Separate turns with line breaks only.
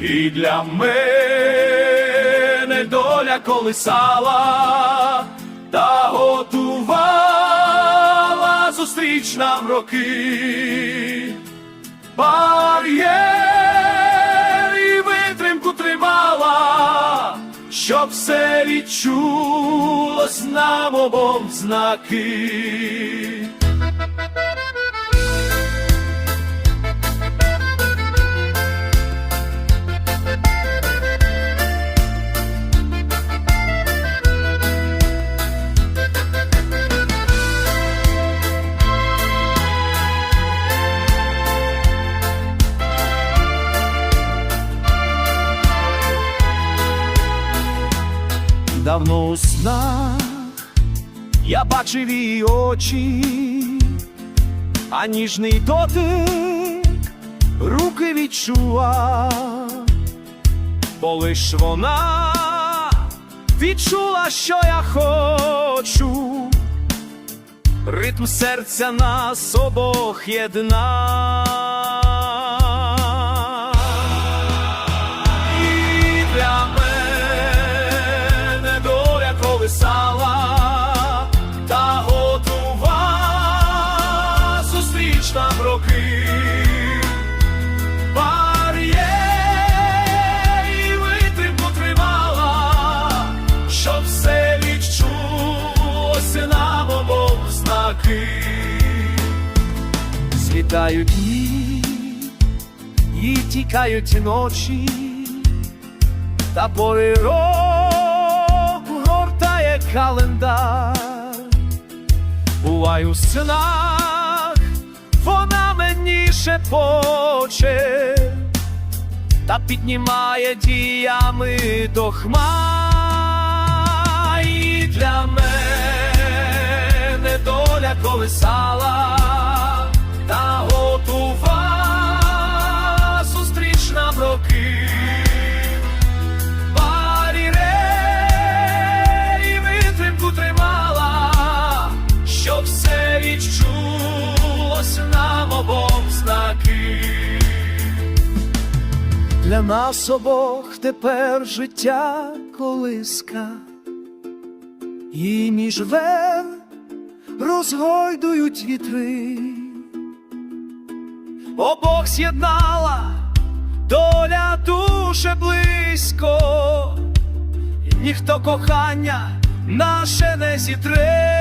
і для мене доля колисала та готувала зустріч нам роки. Бар'єр і витримку тримала, щоб все відчулось нам обом знаки. Давно у снах. Я бачив її очі, а ніжний дотик руки відчував, бо лиш вона відчула, що я хочу, ритм серця нас обох єдна. Зустріч нам роки. Бар'єр і витримку щоб все відчулося нам обом знаки. Світають дні, і тікають ночі та повірок гортає календар. Снах, вона мені шепоче, та піднімає діями до хмар. І для мене доля колисала Для нас обох тепер життя колиска, і між вер розгойдують вітри, обох з'єднала доля дуже близько, ніхто кохання наше не зітре.